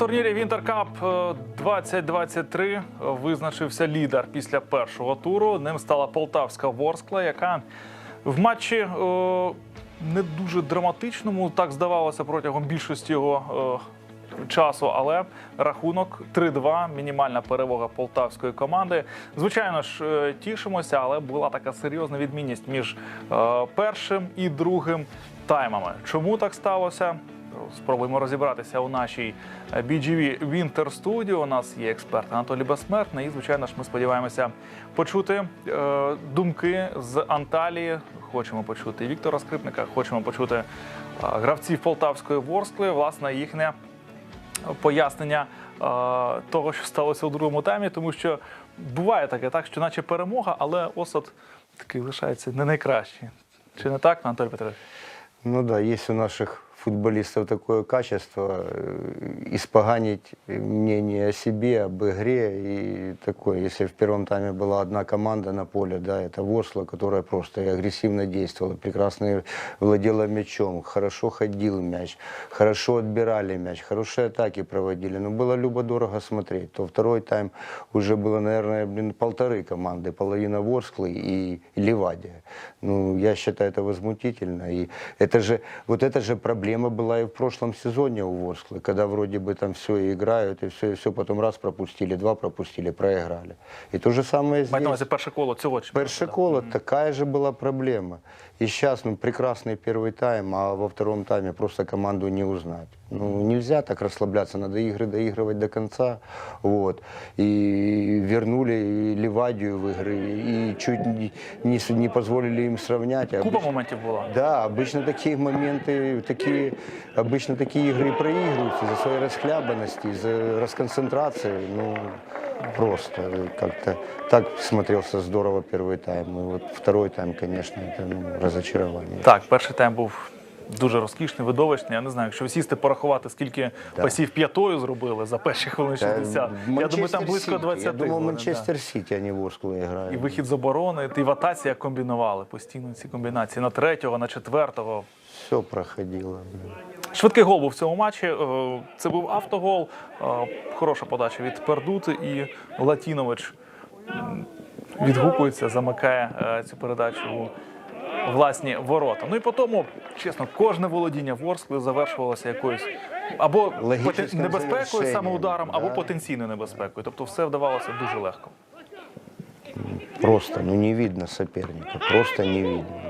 Турнірі Winter Cup е, 2023 визначився лідер після першого туру. Ним стала полтавська Ворскла, яка в матчі е, не дуже драматичному, так здавалося протягом більшості його е, часу, але рахунок 3-2, мінімальна перемога полтавської команди. Звичайно ж, е, тішимося, але була така серйозна відмінність між е, першим і другим таймами. Чому так сталося? Спробуємо розібратися у нашій BGV Winter Studio. У нас є експерт Анатолій Безсмертний. І, звичайно ж, ми сподіваємося почути е, думки з Анталії. Хочемо почути Віктора Скрипника, хочемо почути е, гравців Полтавської Ворскли, власне, їхнє пояснення е, того, що сталося у другому таймі, тому що буває таке, так, що наче перемога, але осад такий лишається не найкращий. Чи не так, Анатолій Петрович? Ну да, есть у наших футболистов такое качество испоганить мнение о себе, об игре и такое. Если в первом тайме была одна команда на поле, да, это Ворсла, которая просто и агрессивно действовала, прекрасно владела мячом, хорошо ходил мяч, хорошо отбирали мяч, хорошие атаки проводили. Но было любо-дорого смотреть. То второй тайм уже было, наверное, блин, полторы команды, половина Ворсклы и Ливадия. Ну, я считаю это возмутительно. И это же, вот это же проблема была и в прошлом сезоне у Ворсклы, когда вроде бы там все играют, и все, и все потом раз пропустили, два пропустили, проиграли. И то же самое Маєте на здесь. увазі перше коло цього чемпіонату, Перше да. коло такая же была проблема. И сейчас, ну, прекрасный первый тайм, а во втором тайме просто команду не узнать. Ну, нельзя так расслабляться, надо игры доигрывать до конца. Вот. И вернули и Ливадию в игры, и чуть не, не, с- не позволили им сравнять. А Купа обычно- моментів була. да, обычно такие моменты, такие, обычно такие игры и проигрываются из-за своей расхлябанности, из-за расконцентрации. Ну, просто э, как-то так смотрелся здорово первый тайм. И вот второй тайм, конечно, это ну, разочарование. Так, перший тайм був дуже розкішний, видовищний. Я не знаю, якщо сісти порахувати, скільки Так. пасів п'ятою зробили за перші хвилини Да, 60. Я думаю, там Манчестер близько Сити. 20. Я думал, були, Манчестер Сити, а не Ворсклу да. играют. І вихід з оборони, і в атаці як комбінували постійно ці комбінації на третього, на четвертого. Все проходило. Швидкий гол був в цьому матчі. Е, Це був автогол. Е, Хороша подача від Пердути і Латінович відгукується, замикає е, цю передачу у власні ворота. Ну і по тому, чесно, кожне володіння Ворскли завершувалося якоюсь або Логічним небезпекою, завершенням, саме або да. потенційною небезпекою. Тобто все вдавалося дуже легко. Просто, ну не видно соперника, просто не видно.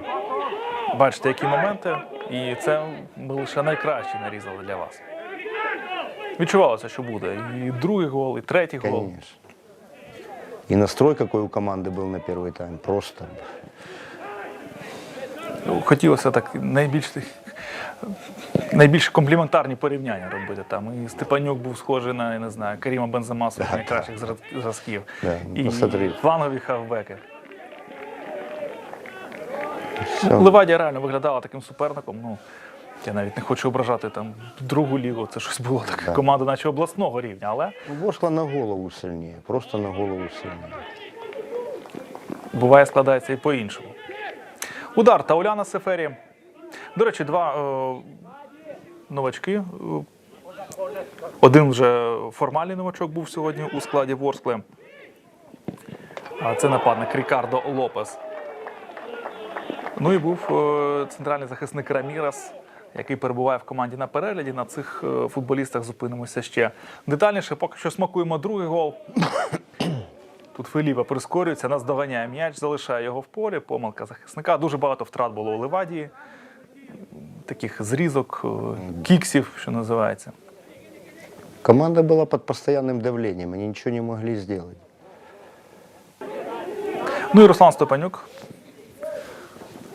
Бачите, які моменти, і це ми лише найкращі нарізали для вас. Відчувалося, що буде і другий гол, і третій гол. Конечно. И настрой какой у команды был на первый тайм, просто. Ну, Хотілося так найбільш найбільш компліментарні порівняння робити. Там і Степанюк був схожий на я не знаю, Каріма Бензема своїх найкращих зра- зразків. Да, і посмотри. флангові хавбеки. Все. Левадія реально виглядала таким суперником. Ну, я навіть не хочу ображати там другу лігу. Це щось було таке Да. команда, наче обласного рівня, але Ворскла на голову сильнее, просто на голову сильнее. буває складається і по-іншому. Удар та Уляна Сефері. До речі, два е, новачки. Е, Один вже формальний новачок був сьогодні у складі Ворскли. А це нападник Рікардо Лопес. Ну і був е, центральний захисник Рамірас, який перебуває в команді на перегляді. На цих е, футболістах зупинимося ще детальніше. Поки що смакуємо другий гол. Тут Феліпа прискорюється, нас доганяє м'яч, залишає його в полі. Помилка захисника. Дуже багато втрат було у Левадії. Таких зрізок, е, кіксів, що називається. Команда была под постоянным давлением, они ничего не могли сделать. Ну і Руслан Степанюк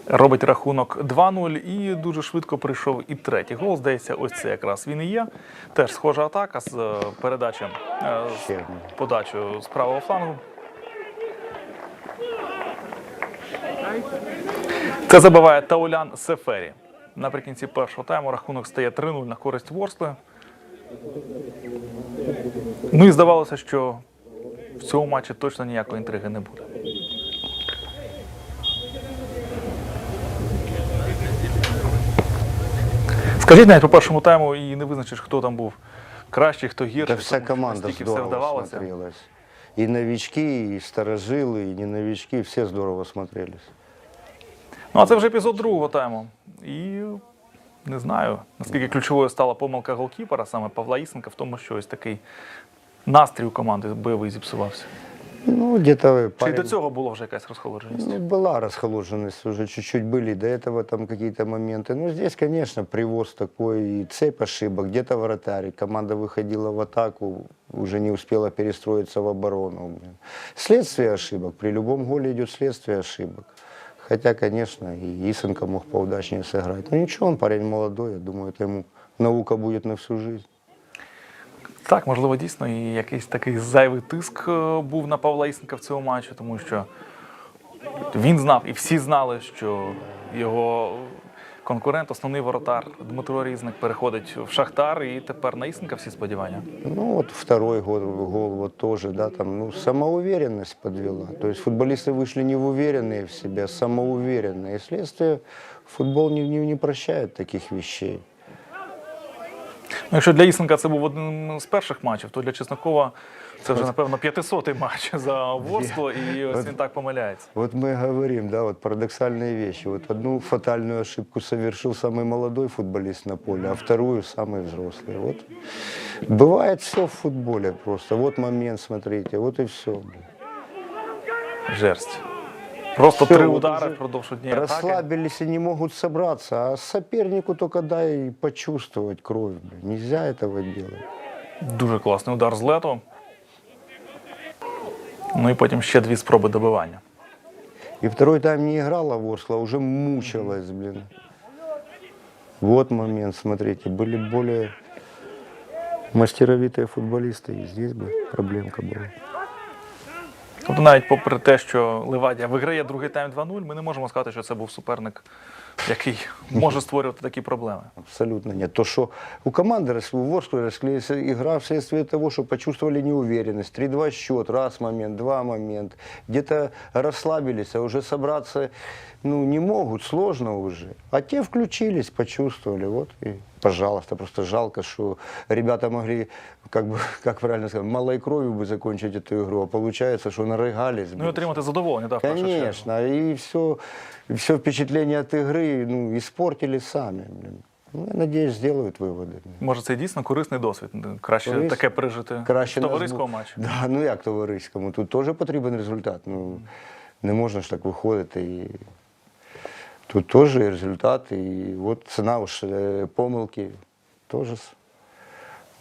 робить рахунок 2-0 і дуже швидко прийшов і третій гол. Здається, ось це якраз він і є. Теж схожа атака з е, передачі, е, з подачею з правого флангу. Це забиває Таулян Сефері. Наприкінці першого тайму рахунок стає 3-0 на користь Ворскли. Ну і здавалося, що в цьому матчі точно ніякої інтриги не буде. Скажіть навіть по першому тайму і не визначиш, хто там був кращий, хто гірший. Да вся тому команда настільки все здорово вдавалося. смотрелась. И новички, и старожилы, и не новички, все здорово смотрелись. Ну, а це вже епізод другого тайму. І не знаю, наскільки ключовою стала помилка голкіпера, саме Павла Ісенка, в тому, що ось такий настрій у команди бойовий зіпсувався. Ну, где-то Чи й парень- до цього була вже якась розхолодженість? Ну, была расхоложенность, уже чуть-чуть были и до этого там какие-то моменты. Ну, здесь, конечно, привоз такой и цепь ошибок. Где-то вратарь, команда выходила в атаку, уже не успела перестроиться в оборону. блин. Следствие ошибок. При любом голе идет следствие ошибок. Хотя, конечно, и Исенко мог поудачнее сыграть. Но ничего, он парень молодой, я думаю, это ему наука будет на всю жизнь. Так, можливо, дійсно, і якийсь такий зайвий тиск е, був на Павла Ісенка в цьому матчі, тому що він знав і всі знали, що його конкурент, основний воротар Дмитро Різник переходить в Шахтар, і тепер на Ісенка всі сподівання. Ну вот второй гол, гол вот тоже, да, там, ну, самоуверенность подвела. То есть футболисты вышли не уверенные в себе, а самоуверенные. И следствие, футбол не, не, не прощает таких вещей. Ну, якщо для Ісенка це був один з перших матчів, то для Чеснокова це вже, напевно, 500-й матч за ворство, і ось він так помиляється. Вот мы говорим, да, вот парадоксальные вещи. Вот одну фатальную ошибку совершил самый молодой футболист на поле, а вторую самый взрослый. Вот бывает все в футболе просто. Вот момент, смотрите, вот и все. Жерсть. Просто Всё, три вот удари уже впродовж однієї атаки. Расслабились и не могут собраться, а сопернику только дай почувствовать кровь. блин. Нельзя этого делать. Дуже класний удар з лету. Ну і потім ще дві спроби добивання. И второй тайм не играла Ворскла, а уже мучилась, блин. Вот момент, смотрите, были более мастеровитые футболисты, и здесь бы проблемка была. Тобто навіть попри те, що Левадія виграє другий тайм 2-0, ми не можемо сказати, що це був суперник, який може створювати такі проблеми. Абсолютно нет. То, что у команды, рас- у игра вследствие того, что почувствовали неуверенность. 3-2 счет, раз момент, два момент. Где-то расслабились, а уже собраться ну, не могут, сложно уже. А те включились, почувствовали, вот и пожалуйста. Просто жалко, что ребята могли, как бы, как правильно сказать, малой кровью бы закончить эту игру, а получается, что нарыгались. Ну і блин. отримати задоволення, да, в першу чергу. Конечно, и все, все впечатление от игры ну, испортили сами. Блин. Ну, я надеюсь, сделают выводы. Може, це дійсно корисний досвід. Краще Корисний. таке пережити Краще в нас товариському бу- матчі. Да, ну як товариському? Тут теж потрібен результат. Ну, не можна ж так виходити. І... Тут теж є результат, і от ціна уж е, помилки теж. с-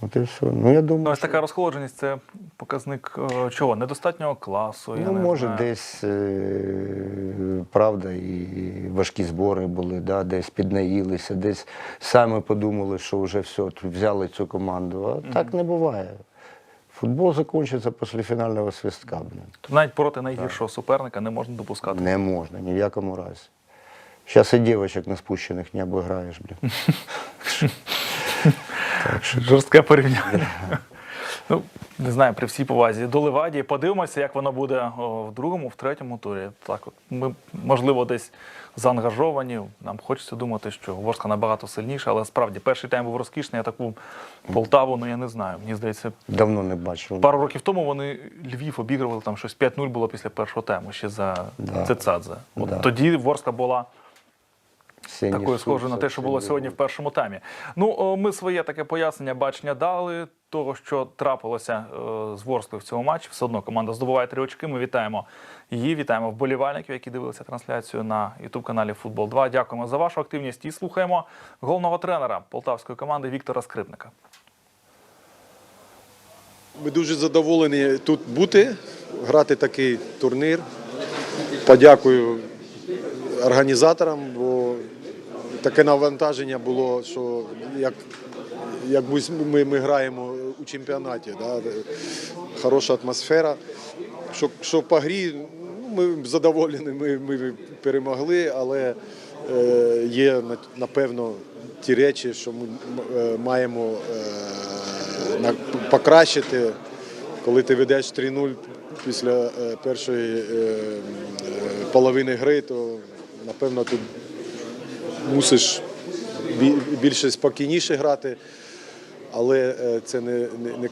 От і все. Ну, я Ну, думаю, ось така розхолодженість це показник е, чого? Недостатнього класу. я Ну, не може, знаю. десь е, правда, і важкі збори були, да, десь піднаїлися, десь саме подумали, що вже все, тут взяли цю команду. А так не буває. Футбол закінчиться після фінального свистка. Тобто навіть проти найгіршого суперника не можна допускати. Не можна, ні в якому разі. Зараз і дівчаток на спущених не обіграєш, блін. Жорстке порівняння. Ну, не знаю, при всій повазі до Левадії. Подивимося, як воно буде в другому, в третьому турі. Так, от ми, можливо, десь заангажовані. Нам хочеться думати, що Ворска набагато сильніша, але справді перший тайм був розкішний, а таку Полтаву, ну я не знаю. Мені здається, Давно не бачив. пару років тому вони Львів обігрували, там щось 5-0 було після першого тайму, ще за Да. Цецадзе. От Да. Тоді Ворска була такою схожою на те, що було сьогодні в першому таймі. Ну, ми своє таке пояснення, бачення дали того, що трапилося е, з Ворсклою в цьому матчі. Все одно команда здобуває три очки. Ми вітаємо її, вітаємо вболівальників, які дивилися трансляцію на youtube каналі Футбол 2 Дякуємо за вашу активність і слухаємо головного тренера полтавської команди Віктора Скрипника. Ми дуже задоволені тут бути, грати такий турнір. Подякую організаторам, бо таке навантаження було, що як, як ми, ми граємо у чемпіонаті. Да? Хороша атмосфера. Що, що по грі ну, ми задоволені, ми, ми перемогли, але е, є напевно ті речі, що ми е, маємо е, покращити. Коли ти ведеш 3-0 після е, першої е, е, половини гри, то напевно тут мусиш бі- більше спокійніше грати. Але е, це не, не, не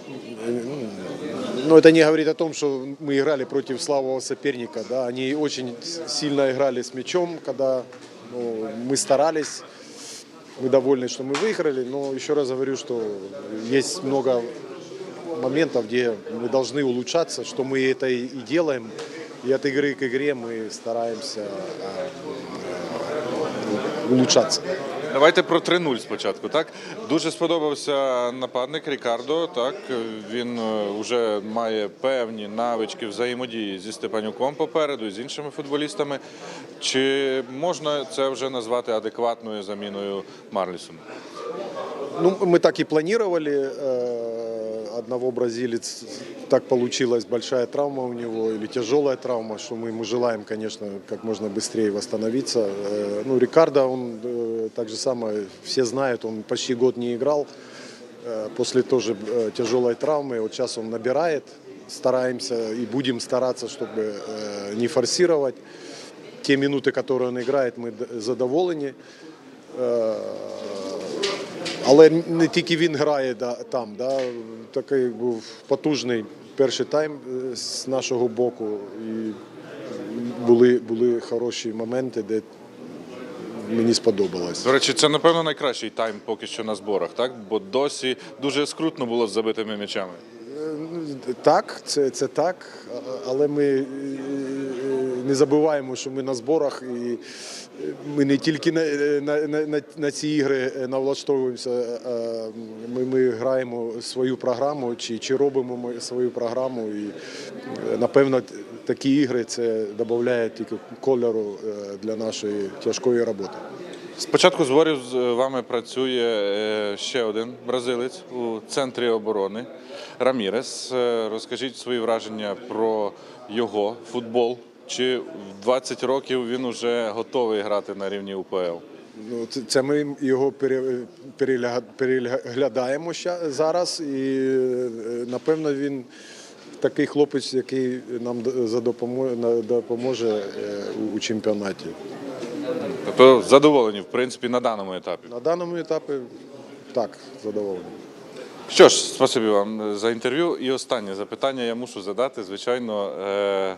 ну, это не говорит о том, что мы играли против слабого соперника. Да? Они очень сильно играли с мячом, когда ну, мы старались. Мы довольны, что мы выиграли, но еще раз говорю, что есть много моментов, где мы должны улучшаться, что мы это и и делаем. И от игры к игре мы стараемся а, а, улучшаться. Давайте про 3-0 спочатку. Так дуже сподобався нападник Рікардо. Так він вже має певні навички взаємодії зі Степанюком попереду і з іншими футболістами. Чи можна це вже назвати адекватною заміною Марлісону? Ну, мы так и планировали. Одного бразилец, так получилась большая травма у него или тяжелая травма, что мы ему желаем, конечно, как можно быстрее восстановиться. Э, Ну, Рикардо, он э, так же самое, все знают, он почти год не играл э, после тоже тяжелой травмы. Вот сейчас он набирает, стараемся и будем стараться, чтобы не форсировать. Те минуты, которые он играет, мы задоволені. Але не тільки він грає да, там. Да, такий був потужний перший тайм е, з нашого боку. І були, були хороші моменти, де мені сподобалось. До речі, це напевно найкращий тайм поки що на зборах, так? Бо досі дуже скрутно було з забитими м'ячами. Так, це, це так, але ми е, не забуваємо, що ми на зборах і е, ми не тільки на, на, на, на, на ці ігри налаштовуємося, а ми, ми граємо свою програму чи, чи робимо ми свою програму. І е, напевно такі ігри це додає тільки кольору е, для нашої тяжкої роботи. З початку зборів з вами працює е, ще один бразилець у центрі оборони Рамірес. Е, Розкажіть свої враження про його футбол. Чи в 20 років він вже готовий грати на рівні УПЛ? Ну, це, ми його переглядаємо зараз, і е, напевно він такий хлопець, який нам допоможе е, у- чемпіонаті. Тобто задоволені, в принципі, на даному етапі. На даному етапі так, задоволений. Що ж, спасибі вам за інтерв'ю. І останнє запитання я мушу задати. Звичайно, е-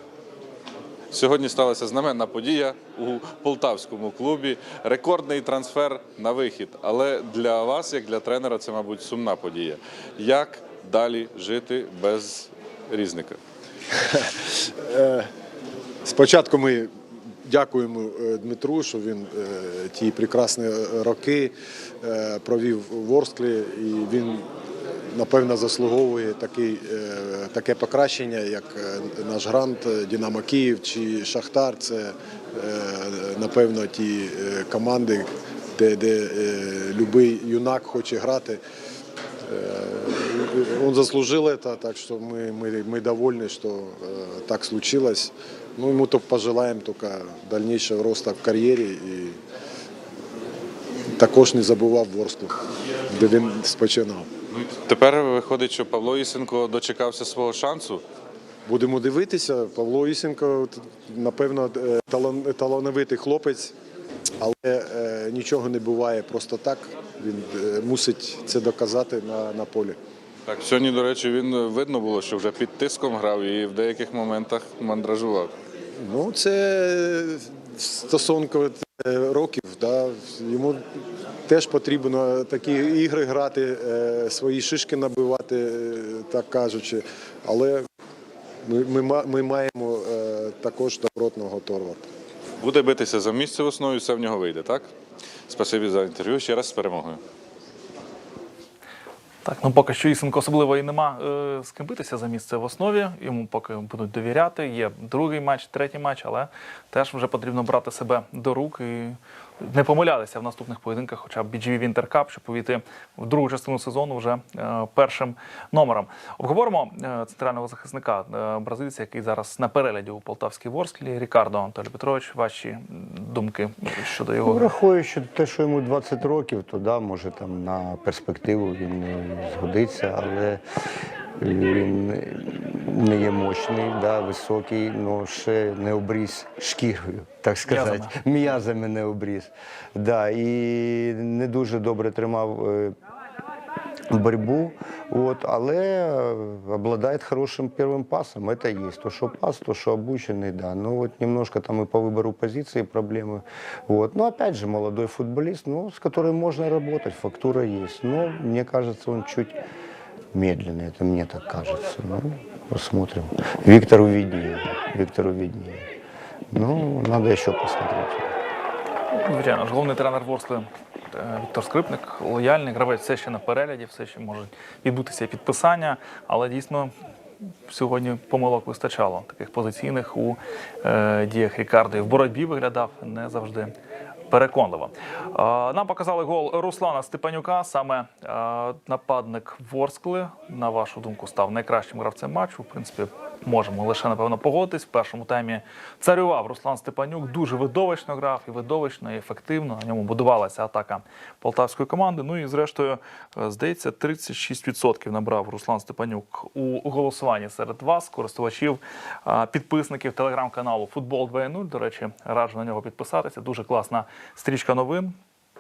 сьогодні сталася знаменна подія у полтавському клубі. Рекордний трансфер на вихід. Але для вас, як для тренера, це, мабуть, сумна подія. Як далі жити без різника? Спочатку ми дякуємо е, Дмитру, що він е, ті прекрасні роки е, провів в Ворсклі, і він напевно заслуговує такий, е, таке покращення, як е, наш грант е, Динамо Київ чи Шахтар. Це е, напевно ті е, команди, де, де будь-який юнак хоче грати. Он заслужил это, так что мы, мы, мы довольны, что э, так случилось. Ну, ему только пожелаем только дальнейшего роста в кар'єрі і також не забував Ворсклу, де він спочинав. Тепер виходить, що Павло Ісенко дочекався свого шансу. Будемо дивитися. Павло Ісенко, напевно, е, талановитий хлопець, але е, нічого не буває просто так. Він е, мусить це доказати на, на полі. Так, сьогодні, до речі, він видно було, що вже під тиском грав і в деяких моментах мандражував. Ну, це стосунку років. Да. Йому теж потрібно такі ігри грати, е, свої шишки набивати, е, так кажучи. Але ми, ми, ми маємо е, також добротного торварда. Буде битися за місце в основі, все в нього вийде, так? Спасибі за інтерв'ю. Ще раз з перемогою. Так, ну поки що Ісенко особливо і нема е, з ким битися за місце в основі. Йому поки будуть довіряти. Є другий матч, третій матч, але теж вже потрібно брати себе до рук і не помилятися в наступних поєдинках, хоча б BGV Winter Cup, щоб увійти в другу частину сезону вже е, першим номером. Обговоримо е, центрального захисника е, бразильця, який зараз на перегляді у Полтавській Ворсклі. Рікардо Анатолій Петрович, ваші думки щодо його Ну, гри? враховуючи те, що йому 20 років, то да, може там на перспективу він згодиться, але він не є мощний, да, високий, але ще не обріз шкірою, так сказати. М'язами не обріз. Да, і не дуже добре тримав е, борьбу, от, але е, обладает хорошим первым пасом. Это есть. То, что пас, то, что обученный, да. Ну вот немножко там и по выбору позиции проблемы. Вот. Но опять же, молодой футболист, ну, с которым можно работать, фактура есть. Но мне кажется, он чуть медленный, это мне так кажется. Ну, посмотрим. Виктору виднее. Виктору виднее. Ну, надо еще посмотреть. Звичайно ж, головний тренер Ворскли е, Віктор Скрипник, лояльний гравець все ще на перегляді, все ще може відбутися підписання, але дійсно. Сьогодні помилок вистачало таких позиційних у е, діях Рікардо. І в боротьбі виглядав не завжди переконливо. Нам показали гол Руслана Степанюка. Саме нападник Ворскли, на вашу думку, став найкращим гравцем матчу. В принципі, можемо лише напевно погодитись. В першому таймі царював Руслан Степанюк. Дуже видовищно грав і видовищно, і ефективно. На ньому будувалася атака полтавської команди. Ну і зрештою, е, здається, 36% набрав Руслан Степанюк у голосуванні серед вас, користувачів, підписників телеграм-каналу Футбол 2.0. До речі, раджу на нього підписатися. Дуже класна стрічка новин.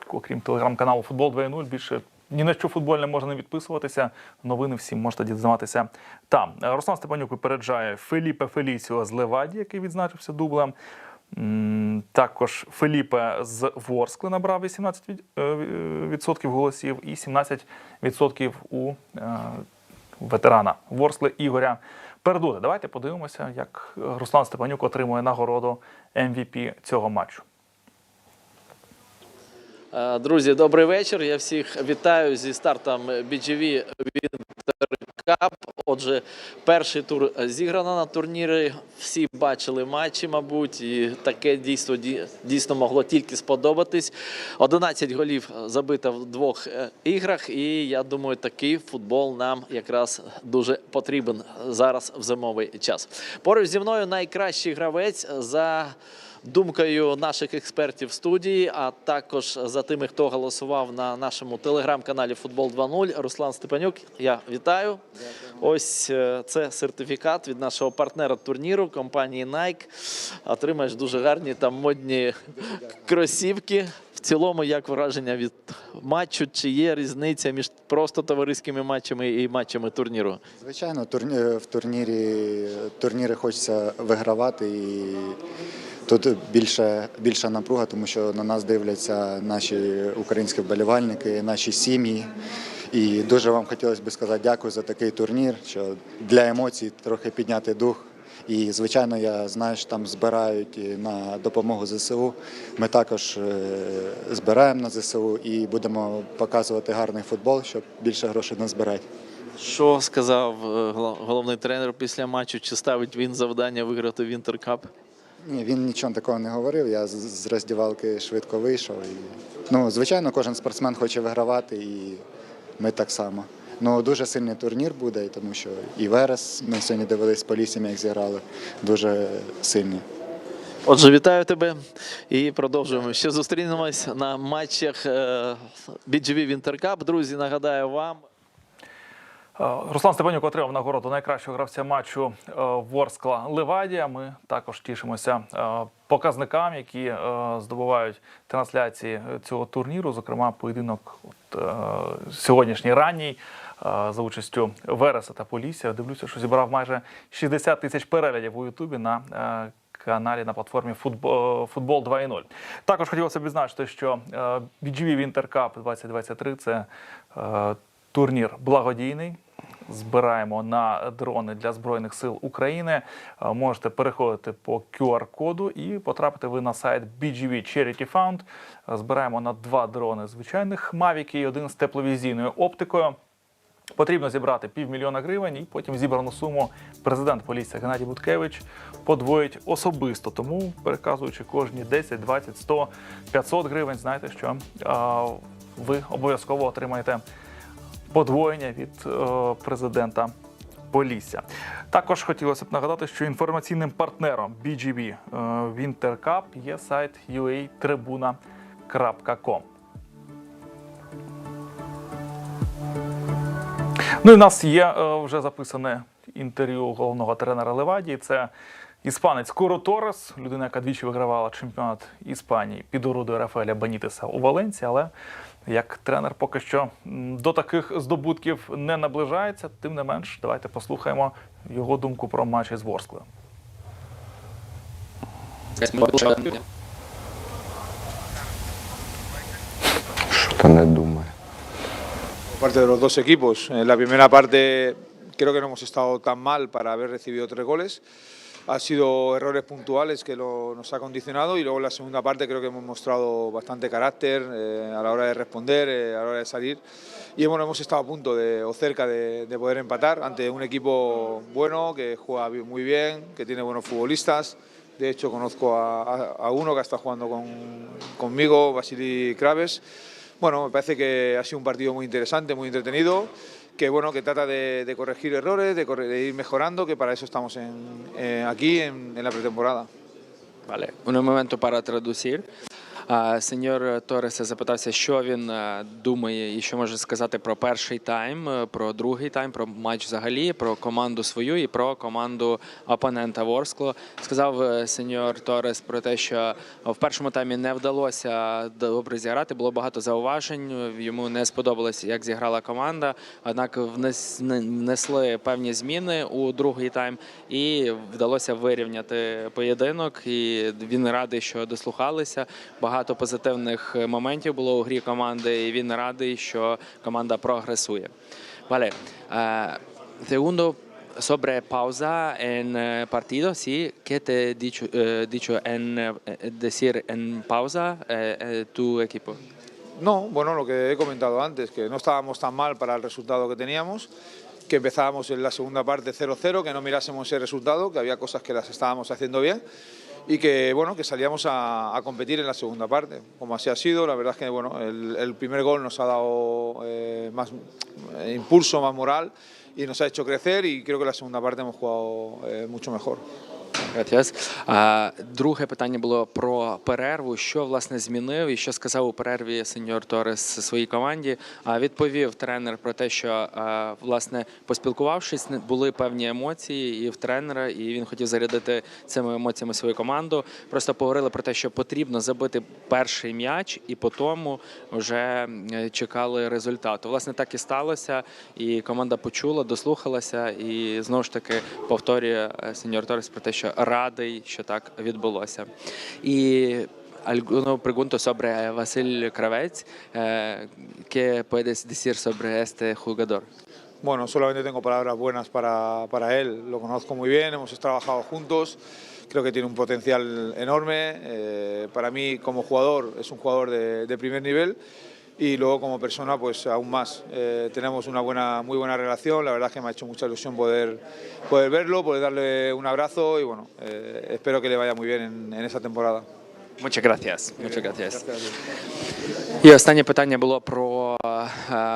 Окрім телеграм-каналу Футбол 2.0, більше ні на що футбольне можна не підписуватися. Новини всім можете дізнаватися там. Руслан Степанюк випереджає Феліпе Феліціо з Леваді, який відзначився дублем. Також Феліпе з Ворскли набрав 18% від- е, голосів і 17% у е, ветерана Ворскли Ігоря Пердуди. Давайте подивимося, як Руслан Степанюк отримує нагороду MVP цього матчу. Е, Друзі, добрий вечір. Я всіх вітаю зі стартом BGV Winter Cup. Отже, перший тур зіграно на турнірі. Всі бачили матчі, мабуть, і таке дійство ді- дійсно могло тільки сподобатись. 11 голів забито в двох е, іграх, і я думаю, такий футбол нам якраз дуже потрібен зараз в зимовий час. Поруч зі мною найкращий гравець за думкою наших експертів студії, а також за тими, хто голосував на нашому телеграм-каналі Футбол 2.0. Руслан Степанюк. Я вітаю. Ось е, це сертифікат від нашого партнера турніру компанії Nike. Отримаєш дуже гарні там модні кросівки. В цілому, як враження від матчу, чи є різниця між просто товариськими матчами і матчами турніру? Звичайно, турні... в турнірі турніри хочеться вигравати і тут більше, більша напруга, тому що на нас дивляться наші українські вболівальники, наші сім'ї. І дуже вам хотілося б сказати дякую за такий турнір, що для емоцій трохи підняти дух. І, звичайно, я знаю, що там збирають на допомогу ЗСУ. Ми також е, збираємо на ЗСУ і будемо показувати гарний футбол, щоб більше грошей назбирати. Що сказав е, головний тренер після матчу? Чи ставить він завдання виграти Вінтер Кап? Ні, він нічого такого не говорив. Я з- роздівалки швидко вийшов. І... Ну, звичайно, кожен спортсмен хоче вигравати, і ми так само. Ну, дуже сильний турнір буде, тому що і Верес, ми сьогодні дивились по лісям, як зіграли, дуже сильні. Отже, вітаю тебе і продовжуємо. Ще зустрінемось на матчах BGV Winter Cup. Друзі, нагадаю вам. Е, Руслан Степанюк отримав нагороду найкращого гравця матчу е, Ворскла Левадія. Ми також тішимося е, показникам, які здобувають трансляції цього турніру. Зокрема, поєдинок от, сьогоднішній ранній за участю Вереса та Полісся. Дивлюся, що зібрав майже 60 тисяч переглядів у Ютубі на каналі на платформі Футбол, Футбол 2.0. Також хотілося б відзначити, що BGV Winter Cup 2023 – це турнір благодійний. Збираємо на дрони для Збройних сил України. Е, Можете переходити по QR-коду і потрапити ви на сайт BGV Charity Fund. Е, Збираємо на два дрони звичайних Mavic і один з тепловізійною оптикою. Потрібно зібрати півмільйона гривень, і потім зібрану суму президент Полісся Геннадій Буткевич подвоїть особисто. Тому, переказуючи кожні 10, 20, 100, 500 гривень, знайте, що а, ви обов'язково отримаєте подвоєння від е, президента Полісся. Також хотілося б нагадати, що інформаційним партнером BGB е, Winter Cup є сайт uatribuna.com. Ну і в нас є е, вже записане інтерв'ю головного тренера Левадії. Це іспанець Куро Торес, людина, яка двічі вигравала чемпіонат Іспанії під орудою Рафаеля Бенітеса у Валенції, але як тренер поки що до таких здобутків не наближається. Тим не менш, давайте послухаємо його думку про матч із Ворсклою. Что-то не думаю. Por parte de los dos equipos. En la primera parte creo que no hemos estado tan mal para haber recibido tres goles. Ha sido errores puntuales que lo- nos ha condicionado y luego en la segunda parte creo que hemos mostrado bastante carácter eh, a la hora de responder, eh, a la hora de salir. Y bueno, hemos estado a punto de, o cerca de, de poder empatar ante un equipo bueno, que juega muy bien, que tiene buenos futbolistas. De hecho, conozco a, a- a uno que está jugando con- conmigo, Vasily Kraves. Bueno, me parece que ha sido un partido muy interesante, muy entretenido, que bueno, que trata de, corregir errores, de, corre- de ir mejorando, que para eso estamos en- eh, aquí en, en la pretemporada. Vale, un momento para traducir. Сеньор Торес запитався, що він е, думає і що може сказати про перший тайм, е, про другий тайм, про матч взагалі, про команду свою і про команду опонента Ворскло. Сказав е, сеньор Торес про те, що в першому таймі не вдалося добре зіграти. Було багато зауважень. Йому не сподобалось, як зіграла команда. Однак внесли певні зміни у другий тайм, і вдалося вирівняти поєдинок. І він радий, що дослухалися. Багато позитивних моментів було у грі команди, і він радий, що команда прогресує. Vale. eh, segundo, sobre pausa en eh, partido, sí, ¿qué te he dicho, eh, dicho en eh, decir en pausa eh, eh, tu equipo? No, bueno, lo que he comentado antes, que no estábamos tan mal para el resultado que teníamos, que empezábamos en la segunda parte 0-0, que no mirásemos ese resultado, que había cosas que las estábamos haciendo bien y que bueno, que salíamos a, competir en la segunda parte, como así ha sido. La verdad es que bueno, el, primer gol nos ha dado eh, más eh, impulso, más moral y nos ha hecho crecer y creo que la segunda parte hemos jugado eh, mucho mejor. Друге питання було про перерву. Що власне змінив і що сказав у перерві сеньор Торес своїй команді? А відповів тренер про те, що власне поспілкувавшись, були певні емоції і в тренера, і він хотів зарядити цими емоціями свою команду. Просто поговорили про те, що потрібно забити перший м'яч, і по тому вже е, чекали результату. Власне, так і сталося, і команда почула, дослухалася, і знову ж таки повторює е, сеньор Торес про те, що радий, що так відбулося. І alguno pregunto sobre Vasil Kravets. Eh, ¿Qué puedes decir sobre este jugador? Bueno, solamente tengo palabras buenas para, para él. Lo conozco muy bien, hemos trabajado juntos. Creo que tiene un potencial enorme. Eh, para mí, como jugador, es un jugador de, de primer nivel. Y luego, como persona, pues aún más. Eh, tenemos una buena, muy buena relación. La verdad es que me ha hecho mucha ilusión poder, poder verlo, poder darle un abrazo. Y bueno, eh, espero que le vaya muy bien en, en esa temporada. Muchas gracias. Muchas gracias. І останнє питання було про е,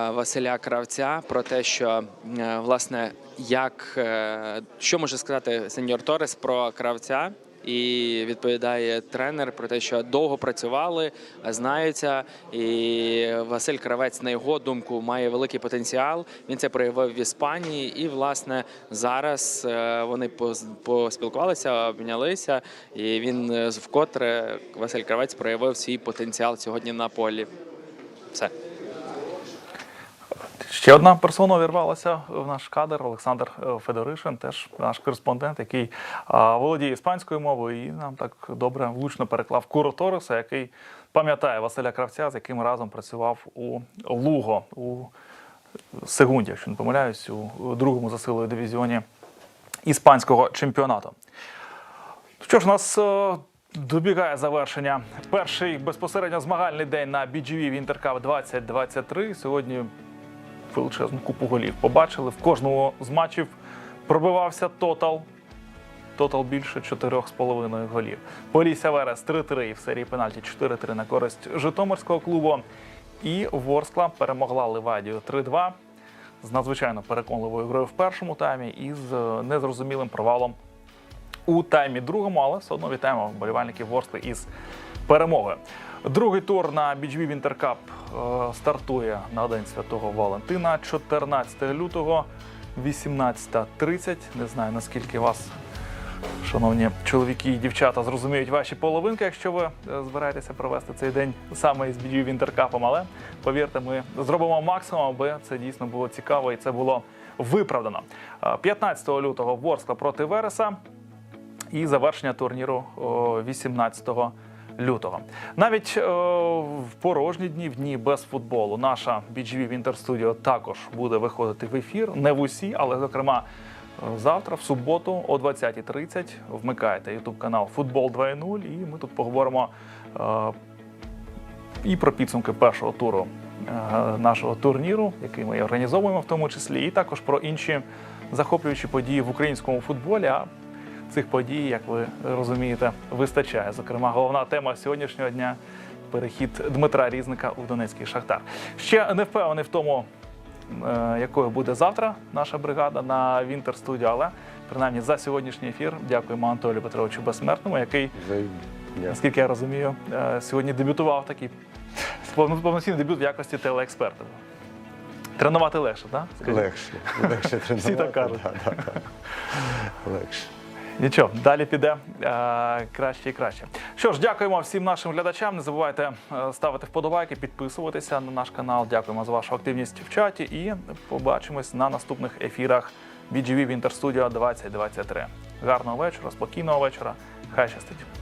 Василя Кравця, про те, що е, власне як е, що може сказати сеньор Торес про кравця. І відповідає тренер про те, що довго працювали, знаються. І Василь Кравець, на його думку, має великий потенціал. Він це проявив в Іспанії. І, власне, зараз е, вони поспілкувалися, обмінялися. І він е, вкотре Василь Кравець проявив свій потенціал сьогодні на полі. Все. Ще одна персона увірвалася в наш кадр Олександр е, Федоришин, теж наш кореспондент, який володіє іспанською мовою і нам так добре влучно переклав Куро Тореса, який пам'ятає Василя Кравця, з яким разом працював у Луго у Сегунді, якщо не помиляюсь, у другому за силою дивізіоні іспанського чемпіонату. Що ж, у нас е, добігає завершення. Перший безпосередньо змагальний день на BGV Winter Cup 2023. Сьогодні величезну купу голів побачили. В кожному з матчів пробивався тотал. Тотал більше 4,5 голів. Полісся Верес 3-3 в серії пенальті 4-3 на користь Житомирського клубу. І Ворскла перемогла Ливадію 3-2 з надзвичайно переконливою грою в першому таймі і з е, незрозумілим провалом у таймі другому, але все одно вітаємо вболівальників Ворскли із перемогою. Другий тур на BGV Winter Cup е, стартує на День Святого Валентина, 14 лютого, 18.30. Не знаю наскільки вас Шановні чоловіки і дівчата, зрозуміють ваші половинки, якщо ви е, збираєтеся провести цей день саме із BG Вінтеркапом. Але повірте, ми зробимо максимум, аби це дійсно було цікаво і це було виправдано. Е, 15 лютого Ворскла проти Вереса і завершення турніру 18 лютого. Навіть в порожні дні, в дні без футболу, наша BGV Winter Studio також буде виходити в ефір. Не в усі, але зокрема. Завтра, в суботу, о 20.30, вмикайте YouTube канал Футбол 2.0 і ми тут поговоримо е, і про підсумки першого туру е, нашого турніру, який ми організовуємо в тому числі, і також про інші захоплюючі події в українському футболі. А цих подій, як ви розумієте, вистачає. Зокрема, головна тема сьогоднішнього дня перехід Дмитра Різника у Донецький Шахтар. Ще не впевнений в тому, е, якою буде завтра наша бригада на Вінтер студіо, але принаймні за сьогоднішній ефір дякуємо Анатолію Петровичу Безсмертному, який наскільки я розумію, е, сьогодні дебютував такий повно- повноцінний дебют в якості телеексперта. Тренувати легше, так? Легше. Легше тренувати. Всі так кажуть. Да, да, да. Легше. Нічого, далі піде е, краще і краще. Що ж, дякуємо всім нашим глядачам. Не забувайте е, ставити вподобайки, підписуватися на наш канал. Дякуємо за вашу активність в чаті і побачимось на наступних ефірах BGV Winter Studio 2023. Гарного вечора, спокійного вечора. Хай щастить.